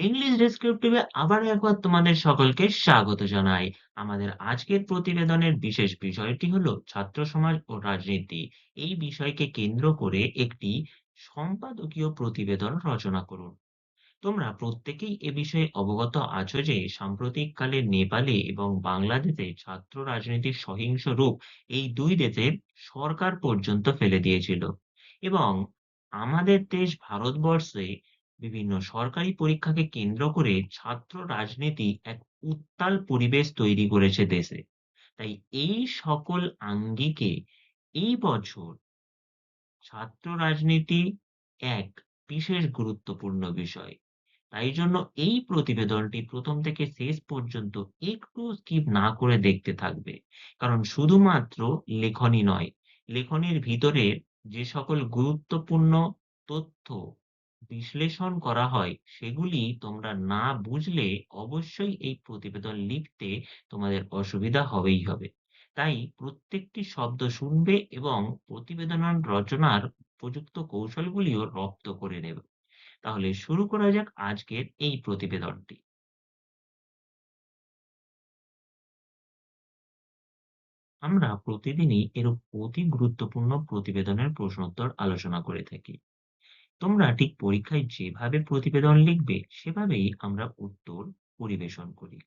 English ডেসক্রিপটিভে আবার একবার তোমাদের সকলকে স্বাগত জানাই। আমাদের আজকের প্রতিবেদনের বিশেষ বিষয়টি হলো ছাত্র সমাজ ও রাজনীতি। এই বিষয়কে কেন্দ্র করে একটি সম্পাদকীয় প্রতিবেদন রচনা করুন। তোমরা প্রত্যেকেই এ বিষয়ে অবগত আছো যে সাম্প্রতিককালে নেপালে এবং বাংলাদেশে ছাত্র রাজনীতির সহিংস রূপ এই দুই দেশের সরকার পর্যন্ত ফেলে দিয়েছিল। এবং আমাদের দেশ ভারতবর্ষে বিভিন্ন সরকারি পরীক্ষাকে কেন্দ্র করে ছাত্র রাজনীতি এক উত্তাল পরিবেশ তৈরি করেছে দেশে। তাই এই সকল আঙ্গিকে এই বছর ছাত্র রাজনীতি এক বিশেষ গুরুত্বপূর্ণ বিষয়। তাই জন্য এই প্রতিবেদনটি প্রথম থেকে শেষ পর্যন্ত একটু স্কিপ না করে দেখতে থাকবে। কারণ শুধুমাত্র লেখনী নয়, লেখনীর ভিতরে যে সকল গুরুত্বপূর্ণ তথ্য বিশ্লেষণ করা হয়, সেগুলি তোমরা না বুঝলে অবশ্যই এই প্রতিবেদন লিখতে তোমাদের অসুবিধা হবেই হবে। তাই প্রত্যেকটি শব্দ শুনবে এবং প্রতিবেদন রচনার উপযুক্ত কৌশলগুলিও রপ্ত করে নেবে। তাহলে শুরু করা যাক আজকের এই প্রতিবেদনটি। আমরা প্রতিদিনই এরূপ অতি গুরুত্বপূর্ণ প্রতিবেদনের প্রশ্নোত্তর আলোচনা করে থাকি। তোমরা ঠিক পরীক্ষায় যেভাবে প্রতিবেদন লিখবে, সেভাবেই আমরা উত্তর পরিবেশন করি।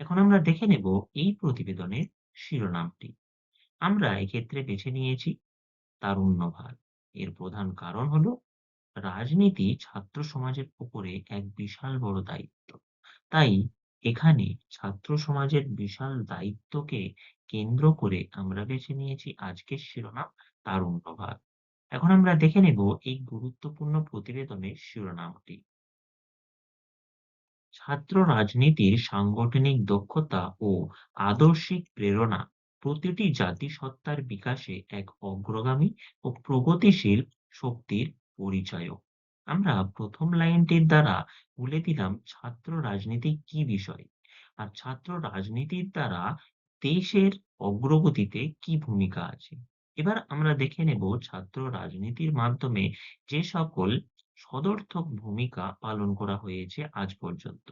এখন আমরা দেখে নেব এই প্রতিবেদনের শিরোনামটি। আমরা এক্ষেত্রে বেছে নিয়েছি তারুণ্যভার এর প্রধান কারণ হলো রাজনীতি ছাত্র সমাজের উপরে এক বিশাল বড় দায়িত্ব। তাই এখানে ছাত্র সমাজের বিশাল দায়িত্বকে কেন্দ্র করে আমরা বেছে নিয়েছি আজকের শিরোনাম তারুণ্যভার এখন আমরা দেখে নেব এই গুরুত্বপূর্ণ প্রতিবেদনের শিরোনামটি। ছাত্র রাজনীতির সাংগঠনিক দক্ষতা ও আদর্শিক প্রেরণা প্রতিটি জাতিসত্তার বিকাশে এক অগ্রগামী ও প্রগতিশীল শক্তির পরিচয়ক। আমরা প্রথম লাইনটির দ্বারা বলে দিলাম ছাত্র রাজনীতি কি বিষয়? আর ছাত্র রাজনীতির দ্বারা দেশের অগ্রগতিতে কি ভূমিকা আছে? এবার আমরা দেখে নেব ছাত্র রাজনীতির মাধ্যমে যে সকল সদর্থক ভূমিকা পালন করা হয়েছে আজ পর্যন্ত।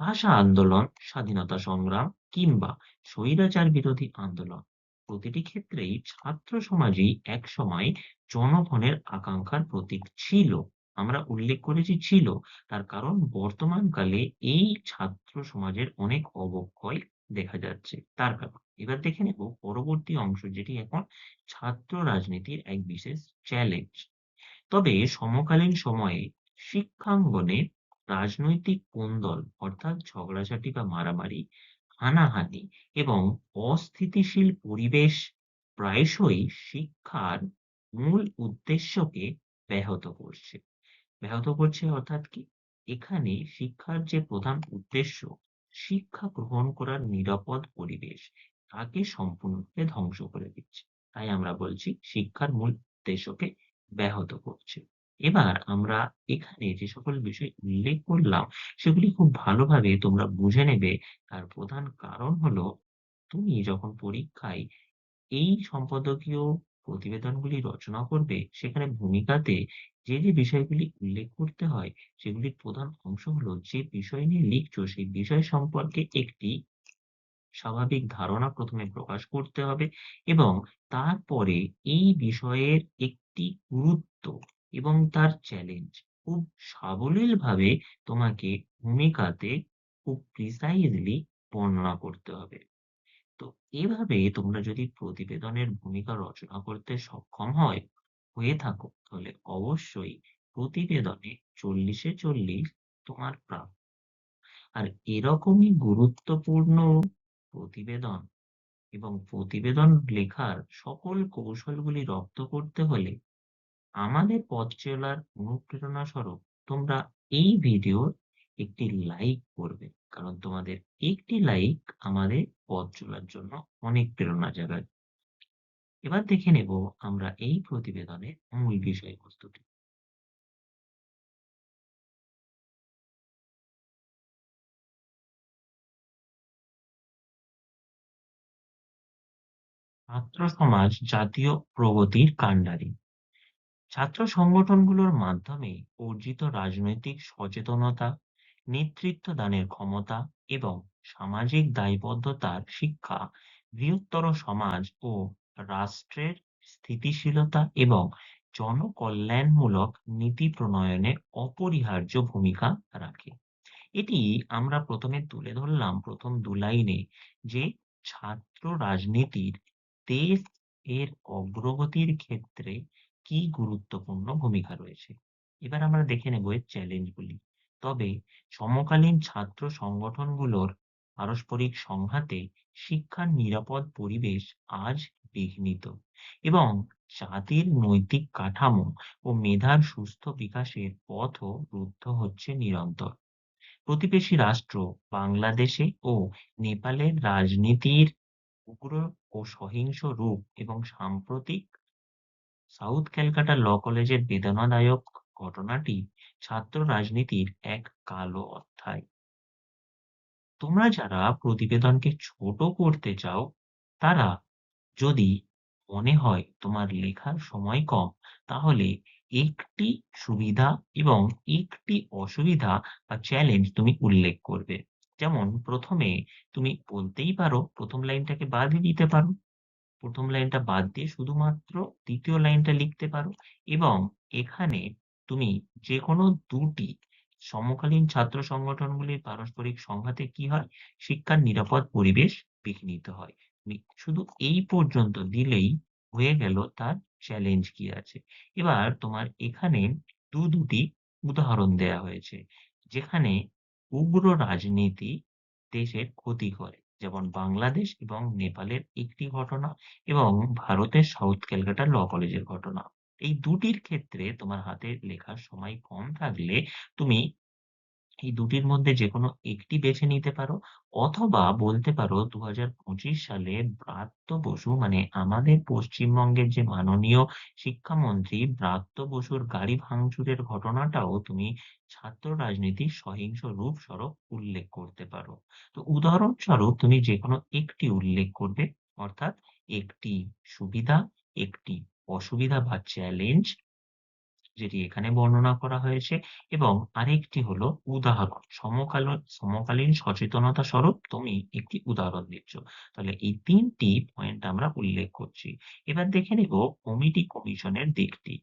ভাষা আন্দোলন, স্বাধীনতা সংগ্রাম কিংবা স্বৈরাচার বিরোধী আন্দোলন প্রতিটি ক্ষেত্রেই ছাত্র সমাজই একসময় জনগণের আকাঙ্ক্ষার প্রতীক ছিল। আমরা উল্লেখ করেছি ছিল, তার কারণ বর্তমান কালে এই ছাত্র সমাজের অনেক অবক্ষয় দেখা যাচ্ছে। তার কারণ এবার দেখে নেব পরবর্তী অংশ যেটি এখন ছাত্র রাজনীতির এক বিশেষ চ্যালেঞ্জ তবে সমকালীন সময়ে শিক্ষাঙ্গনে রাজনৈতিক কোন্দল অর্থাৎ ঝগড়াঝাটি বা মারামারি, হানাহানি এবং অস্থিতিশীল পরিবেশ প্রায়শই শিক্ষার মূল উদ্দেশ্যকে ব্যাহত করছে। ব্যাহত করছে অর্থাৎ কি? এখানে শিক্ষার যে প্রধান উদ্দেশ্য, শিক্ষা গ্রহণ করার নিরাপদ পরিবেশ তাকে সম্পূর্ণরূপে ধ্বংস করে দিচ্ছে। তাই আমরা বলছি শিক্ষার মূল উদ্দেশ্যকে ব্যাহত করছে। এবার আমরা এখানে যে সকল বিষয় উল্লেখ করলাম, সেগুলি খুব ভালোভাবে তোমরা বুঝে নেবে। তার প্রধান কারণ হলো, তুমি যখন পরীক্ষায় এই সম্পাদকীয় প্রতিবেদনগুলি রচনা করবে, সেখানে ভূমিকাতে যে যে বিষয়গুলি উল্লেখ করতে হয়, সেগুলির প্রধান অংশ হলো যে বিষয় নিয়ে লিখছো, সেই বিষয় সম্পর্কে একটি স্বাভাবিক ধারণা প্রথমে প্রকাশ করতে হবে এবং তারপরে এই বিষয়ের একটি গুরুত্ব এবং তার চ্যালেঞ্জ খুব সাবলীলভাবে তোমাকে ভূমিকাতে খুব প্রিসাইজলি বর্ণনা করতে হবে। তো এভাবে তোমরা যদি প্রতিবেদনের ভূমিকা রচনা করতে সক্ষম হয়, হয়ে থাকো, তাহলে অবশ্যই প্রতিবেদনে চল্লিশে চল্লিশ তোমার প্রাপ্য। আর এরকমই গুরুত্বপূর্ণ প্রতিবেদন এবং প্রতিবেদন লেখার সকল কৌশলগুলি রপ্ত করতে হলে আমাদের পথ চলার অনুপ্রেরণা স্বরূপ তোমরা এই ভিডিওর একটি লাইক করবে। কারণ তোমাদের একটি লাইক আমাদের পথ চলার জন্য অনেক প্রেরণা জাগায় এবার দেখে নেব আমরা এই প্রতিবেদনের মূল বিষয়বস্তুটি। ছাত্র সমাজ জাতীয় প্রগতির কাণ্ডারি ছাত্র সংগঠনগুলোর মাধ্যমে অর্জিত রাজনৈতিক সচেতনতা, নেতৃত্ব দানের ক্ষমতা এবং সামাজিক দায়বদ্ধতার শিক্ষা বৃহত্তর সমাজ ও রাষ্ট্রের স্থিতিশীলতা এবং জনকল্যাণমূলক নীতি প্রণয়নে অপরিহার্য ভূমিকা রাখে। এটি আমরা প্রথমে তুলে ধরলাম প্রথম দু লাইনে যে ছাত্র রাজনীতির দেশ এর অগ্রগতির ক্ষেত্রে কি গুরুত্বপূর্ণ ভূমিকা রয়েছে। এবার আমরা দেখে নেব এর চ্যালেঞ্জ গুলি। তবে সমকালীন ছাত্র সংগঠনগুলোর পারস্পরিক সংঘাতে শিক্ষার নিরাপদ পরিবেশ আজ বিঘ্নিত এবং জাতির নৈতিক কাঠামো ও মেধার সুস্থ বিকাশের পথও রুদ্ধ হচ্ছে নিরন্তর। প্রতিবেশী রাষ্ট্র বাংলাদেশে ও নেপালের রাজনীতির উগ্র ও সহিংস রূপ এবং সাম্প্রতিক সাউথ ক্যালকাটা ল কলেজের বেদনাদায়ক ঘটনাটি ছাত্র রাজনীতির এক কালো অধ্যায়। তোমরা যারা প্রতিবেদনকে ছোট করতে চাও, তারা যদি মনে হয় তোমার লেখার সময় কম, তাহলে একটি সুবিধা এবং একটি অসুবিধা বা চ্যালেঞ্জ তুমি উল্লেখ করবে। যেমন প্রথমে তুমি বলতেই পারো প্রথম লাইনটাকে বাদই দিতে পারো। প্রথম লাইনটা বাদ দিয়ে শুধুমাত্র দ্বিতীয় লাইনটা লিখতে পারো এবং এখানে তুমি যেকোনো দুটি সমকালীন ছাত্র সংগঠনগুলির পারস্পরিক সংঘাতে কি হয়? শিক্ষার নিরাপদ পরিবেশ বিঘ্নিত হয়। শুধু এই পর্যন্ত দিলেই হয়ে গেল তার চ্যালেঞ্জ কি আছে। এবার তোমার এখানে দু দুটি উদাহরণ দেয়া হয়েছে। যেখানে উগ্র রাজনীতি দেশের ক্ষতি করে। যেমন বাংলাদেশ এবং নেপালের একটি ঘটনা এবং ভারতের সাউথ ক্যালকাটা ল কলেজের ঘটনা। এই দুটির ক্ষেত্রে তোমার হাতে লেখার সময় কম থাকলে তুমি এই দুটির মধ্যে যেকোনো একটি বেছে নিতে পারো অথবা বলতে পারো দু হাজার পঁচিশ সালে ব্রাত্য বসু মানে আমাদের পশ্চিমবঙ্গের যে মাননীয় শিক্ষামন্ত্রী ব্রাত্য বসুর গাড়ি ভাঙচুরের ঘটনাটাও তুমি ছাত্র রাজনীতির সহিংস রূপ স্বরূপ উল্লেখ করতে পারো। তো উদাহরণস্বরূপ তুমি যে কোনো একটি উল্লেখ করবে অর্থাৎ একটি সুবিধা, একটি অসুবিধা বা চ্যালেঞ্জ যেটি এখানে বর্ণনা করা হয়েছে এবং আরেকটি হলো উদাহরণ। সমকালীন সমকালীন সচেতনতা স্বরূপ তুমি একটি উদাহরণ দিচ্ছ। তাহলে এই তিনটি পয়েন্ট আমরা উল্লেখ করছি। এবার দেখে নেব কমিটি কমিশনের দিকটি।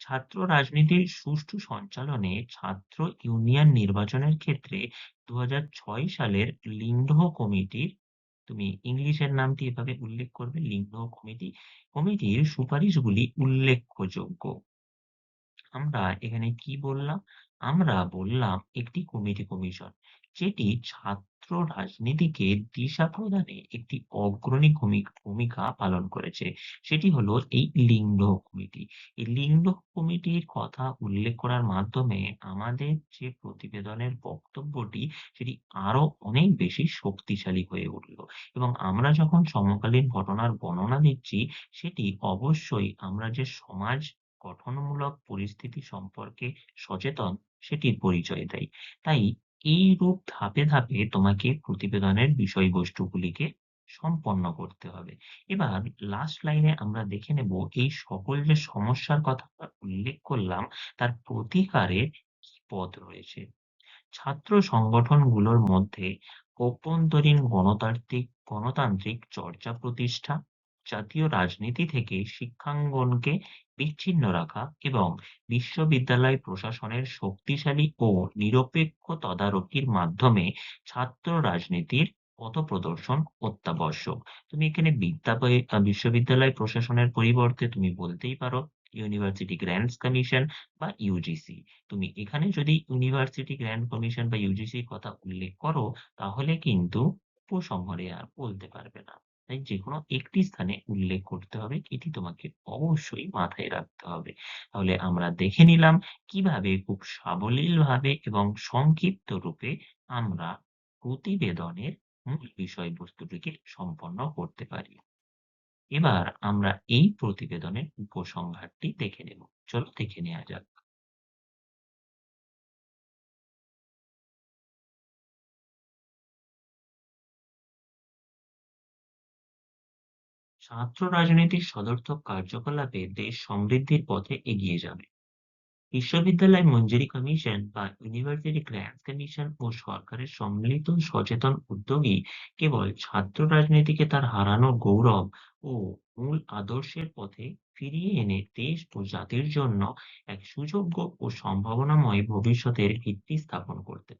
ছাত্র রাজনীতির সুষ্ঠু সঞ্চালনে ছাত্র ইউনিয়ন নির্বাচনের ক্ষেত্রে দু সালের লিঙ্গহ কমিটির তুমি ইংলিশের নামটি এভাবে উল্লেখ করবে লিঙ্গ কমিটি। কমিটির সুপারিশগুলি উল্লেখযোগ্য। আমরা এখানে কি বললাম? আমরা বললাম একটি কমিটি কমিশন, যেটি ছাত্র রাজনীতিকে দিশা প্রদানে একটি অগ্রণী ভূমিকা পালন করেছে। সেটি হলো এই লিঙ্গ কমিটি। এই লিঙ্গ কমিটির কথা উল্লেখ করার মাধ্যমে আমাদের যে প্রতিবেদনের বক্তব্যটি, সেটি আরও অনেক বেশি শক্তিশালী হয়ে উঠল এবং আমরা যখন সমকালীন ঘটনার বর্ণনা দিচ্ছি, সেটি অবশ্যই আমরা যে সমাজ গঠনমূলক পরিস্থিতি সম্পর্কে সচেতন সেটির পরিচয় দেয়। তাই এইরূপ ধাপে, ধাপে তোমাকে প্রতিবেদনের বিষয়বস্তুগুলিকে সম্পন্ন করতে হবে। এবার লাস্ট লাইনে আমরা দেখে নেব এই সকল যে সমস্যার কথা উল্লেখ করলাম তার প্রতিকারের কি পথ রয়েছে। ছাত্র সংগঠনগুলোর মধ্যে অভ্যন্তরীণ গণতান্ত্রিক গণতান্ত্রিক চর্চা প্রতিষ্ঠা, জাতীয় রাজনীতি থেকে শিক্ষাঙ্গনকে বিচ্ছিন্ন রাখা এবং বিশ্ববিদ্যালয় প্রশাসনের শক্তিশালী ও নিরপেক্ষ তদারকির মাধ্যমে ছাত্র রাজনীতির পথপ্রদর্শন অত্যাবশ্যক। তুমি এখানে বিদ্যালয় বিশ্ববিদ্যালয় প্রশাসনের পরিবর্তে তুমি বলতেই পারো ইউনিভার্সিটি গ্র্যান্টস কমিশন বা ইউজিসি। তুমি এখানে যদি ইউনিভার্সিটি গ্র্যান্ট কমিশন বা ইউজিসির কথা উল্লেখ করো, তাহলে কিন্তু উপসংহারে আর বলতে পারবে না। তাই যেকোনো একটি স্থানে উল্লেখ করতে হবে, এটি তোমাকে অবশ্যই মাথায় রাখতে হবে। তাহলে আমরা দেখে নিলাম কীভাবে খুব সাবলীলভাবে এবং সংক্ষিপ্ত রূপে আমরা প্রতিবেদনের মূল বিষয়বস্তুটিকে সম্পন্ন করতে পারি। এবার আমরা এই প্রতিবেদনের উপসংহারটি দেখে নেব। চলো দেখে নেওয়া যাক। ছাত্র রাজনীতির সদর্থক কার্যকলাপে দেশ সমৃদ্ধির পথে এগিয়ে যাবে। বিশ্ববিদ্যালয় মঞ্জুরি কমিশন বা ইউনিভার্সিটি গ্র্যান্টস কমিশন ও সরকারের সম্মিলিত সচেতন উদ্যোগই কেবল ছাত্র রাজনীতিকে তার হারানো গৌরব ও মূল আদর্শের পথে ফিরিয়ে এনে দেশ ও জাতির জন্য এক সুযোগ্য ও সম্ভাবনাময় ভবিষ্যতের ভিত্তি স্থাপন করতে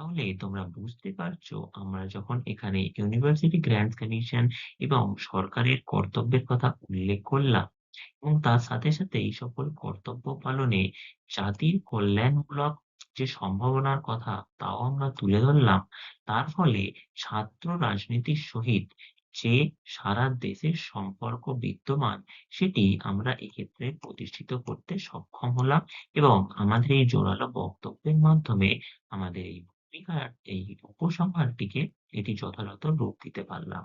তাহলে তোমরা বুঝতে পারছ, আমরা যখন এখানে ইউনিভার্সিটি গ্র্যান্টস কমিশন এবং সরকারের কর্তব্যের কথা উল্লেখ করলাম এবং তার সাথে সাথে এই সকল কর্তব্য পালনে জাতির কল্যাণমূলক যে সম্ভাবনার কথা তাও আমরা তুলে ধরলাম, তার ফলে ছাত্র রাজনীতির সহিত যে সারা দেশের সম্পর্ক বিদ্যমান সেটি আমরা এক্ষেত্রে প্রতিষ্ঠিত করতে সক্ষম হলাম এবং আমাদের এই জোরালো বক্তব্যের মাধ্যমে আমাদের এই ভূমিকার এই উপসংহারটিকে এটি যথাযথ রূপ দিতে পারলাম।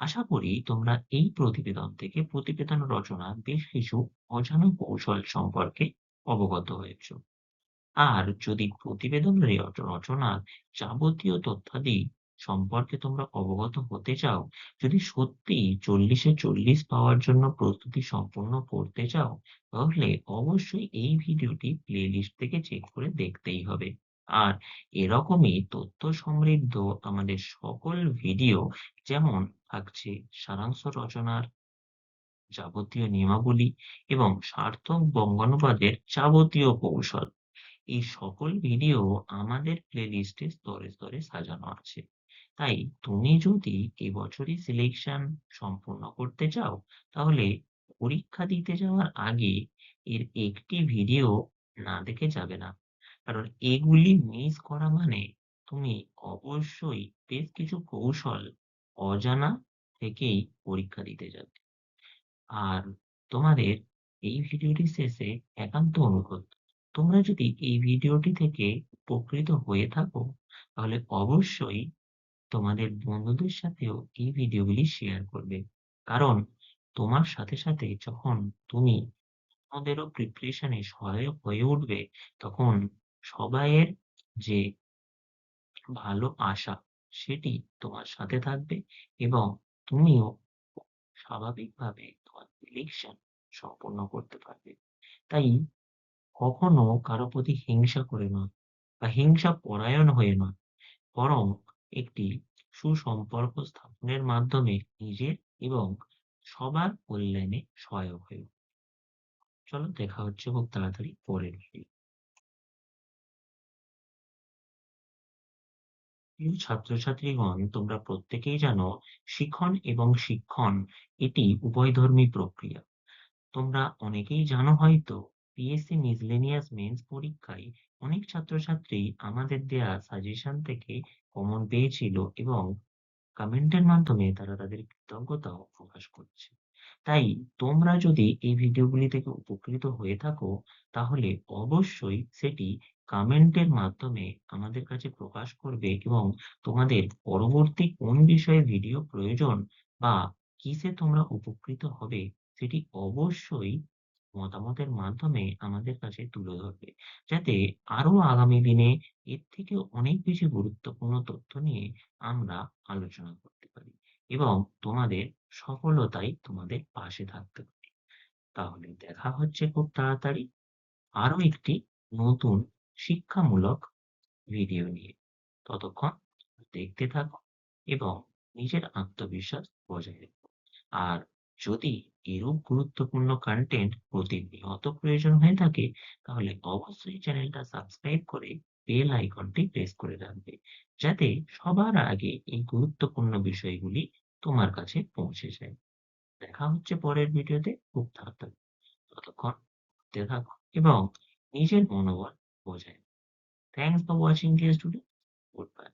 আশা করি তোমরা এই প্রতিবেদন থেকে প্রতিবেদন রচনা বেশ কিছু অজানা কৌশল সম্পর্কে অবগত হয়েছ। আর যদি প্রতিবেদন রচনার যাবতীয় তথ্যাদি সম্পর্কে তোমরা অবগত হতে চাও, যদি সত্যি চল্লিশে চল্লিশ পাওয়ার জন্য প্রস্তুতি সম্পন্ন করতে চাও, তাহলে অবশ্যই এই ভিডিওটি প্লেলিস্ট থেকে চেক করে দেখতেই হবে। আর এরকমই তথ্য সমৃদ্ধ আমাদের সকল ভিডিও যেমন থাকছে সারাংশ রচনার যাবতীয় নিয়মাবলী এবং সার্থক বঙ্গানুবাদের যাবতীয় কৌশল। এই সকল ভিডিও আমাদের প্লেলিস্টে স্তরে স্তরে সাজানো আছে। তাই তুমি যদি এবছরই সিলেকশন সম্পূর্ণ করতে চাও, তাহলে পরীক্ষা দিতে যাওয়ার আগে এর একটি ভিডিও না দেখে যাবে না। কারণ এগুলি মিস করা মানে তুমি অবশ্যই বেশ কিছু কৌশল অজানা থেকেই পরীক্ষা দিতে যাবে। আর তোমাদের এই ভিডিওটি শেষে একান্ত অনুরোধ, তোমরা যদি এই ভিডিওটি থেকে উপকৃত হয়ে থাকো, তাহলে অবশ্যই তোমাদের বন্ধুদের সাথেও এই ভিডিওগুলি শেয়ার করবে। কারণ তোমার সাথে সাথে যখন তুমি অন্যদেরও প্রিপারেশনে সহায়ক হয়ে উঠবে, তখন সবাইয়ের যে ভালো আশা সেটি তোমার সাথে থাকবে এবং তুমিও স্বাভাবিকভাবে তোমার ইলেকশন সম্পন্ন করতে পারবে। তাই কখনো কারও প্রতি হিংসা করে নয় বা হিংসা পরায়ণ হয়ে নয় বরং একটি সুসম্পর্ক স্থাপনের মাধ্যমে নিজের এবং সবার কল্যাণে সহায়ক হয়ে চলো দেখা হচ্ছে খুব তাড়াতাড়ি পরের প্রিয় ছাত্রছাত্রীগণ, তোমরা প্রত্যেকেই জানো শিখন এবং শিক্ষণ এটি উভয়ধর্মী প্রক্রিয়া। তোমরা অনেকেই জানো হয়তো পিএসসি মিসলেনিয়াস মেন্স পরীক্ষায় অনেক ছাত্রছাত্রী আমাদের দেয়া সাজেশন থেকে কমন পেয়েছিল এবং কমেন্টের মাধ্যমে তারা তাদের কৃতজ্ঞতাও প্রকাশ করছে। তাই তোমরা যদি এই ভিডিওগুলি থেকে উপকৃত হয়ে থাকো, তাহলে অবশ্যই সেটি কমেন্টের মাধ্যমে আমাদের কাছে প্রকাশ করবে এবং তোমাদের পরবর্তী কোন বিষয়ে ভিডিও প্রয়োজন বা কিসে তোমরা উপকৃত হবে, সেটি অবশ্যই মতামতের মাধ্যমে আমাদের কাছে তুলে ধরবে। যাতে আরও আগামী দিনে এর থেকে অনেক বেশি গুরুত্বপূর্ণ তথ্য নিয়ে আমরা আলোচনা করতে পারি। এবং তোমাদের সফলতাই তোমাদের পাশে থাকতে পারি। তাহলে দেখা হচ্ছে খুব তাড়াতাড়ি আরও একটি নতুন শিক্ষামূলক ভিডিও নিয়ে। ততক্ষণ দেখতে থাকো এবং নিজের আত্মবিশ্বাস বজায় রেখো। আর যদি এরূপ গুরুত্বপূর্ণ কন্টেন্ট প্রতিনিয়ত প্রয়োজন হয়ে থাকে, তাহলে অবশ্যই চ্যানেলটা সাবস্ক্রাইব করে বেল আইকনটি প্রেস করে রাখবে। যাতে সবার আগে এই গুরুত্বপূর্ণ বিষয়গুলি তোমার কাছে পৌঁছে যায়। দেখা হচ্ছে পরের ভিডিওতে। খুব তাড়াতাড়ি। ততক্ষণ দেখতে থাকো এবং নিজের মনোবল বোঝায়। For watching dear student good bye